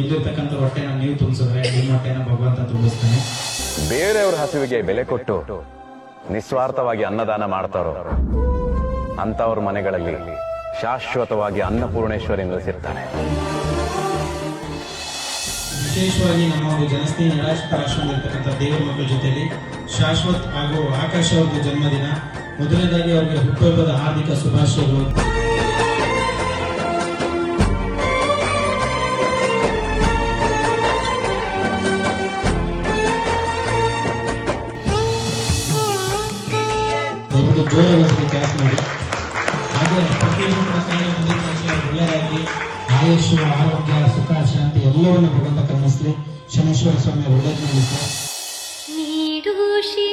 ಇಲ್ಲಿರ್ತಕ್ಕಂಥ ಹೊಟ್ಟೆನ ನೀವು ತುಂಬಿಸಿದ್ರೆ ನಿಮ್ಮ ಹೊಟ್ಟೆನ ಭಗವಂತ ತುಂಬಿಸ್ತಾನೆ. ಬೇರೆಯವ್ರ ಹಸಿವಿಗೆ ಬೆಲೆ ಕೊಟ್ಟು ನಿಸ್ವಾರ್ಥವಾಗಿ ಅನ್ನದಾನ ಮಾಡ್ತಾರೋ ಅಂತವ್ರ ಮನೆಗಳಲ್ಲಿ ಶಾಶ್ವತವಾಗಿ ಅನ್ನಪೂರ್ಣೇಶ್ವರಿ ನೆಲೆಸಿರ್ತಾನೆ. ವಿಶೇಷವಾಗಿ ನಮ್ಮ ಒಂದು ಜನಸ್ನೇಹಿ ನಿರಾಶ್ರಿತ ಆಶ್ರಮದಲ್ಲಿರ್ತಕ್ಕಂಥ ದೇವರ ಮಕ್ಕಳ ಜೊತೆಯಲ್ಲಿ ಶಾಶ್ವತ್ ಹಾಗೂ ಆಕಾಶ ಅವ್ರದ್ದು ಜನ್ಮದಿನ. ಮೊದಲನೇದಾಗಿ ಅವರಿಗೆ ಹುಟ್ಟುಹಬ್ಬದ ಹಾರ್ದಿಕ ಶುಭಾಶಯಗಳು. ದಯವಿಟ್ಟು ಜೋರಾಗಿ ಕೆಲಸ ಮಾಡಿ ಹಾಗೆ ಪ್ರತಿಯೊಂದು ಪ್ರಕಾರ ಮುಂದಿನ ವರ್ಷ ಒಳ್ಳೆಯದಾಗಿ ಆಯುಷ್ಯ ಆರೋಗ್ಯ, ಸುಖ, ಶಾಂತಿ ಎಲ್ಲವನ್ನು ಭಗವಂತ ಕರುಣಿಸಲಿ ಶನೇಶ್ವರ ಸ್ವಾಮಿ ಒಳ್ಳೇದು ಮಾಡಿ ಸರ್ ನೀಡು ಶಿವ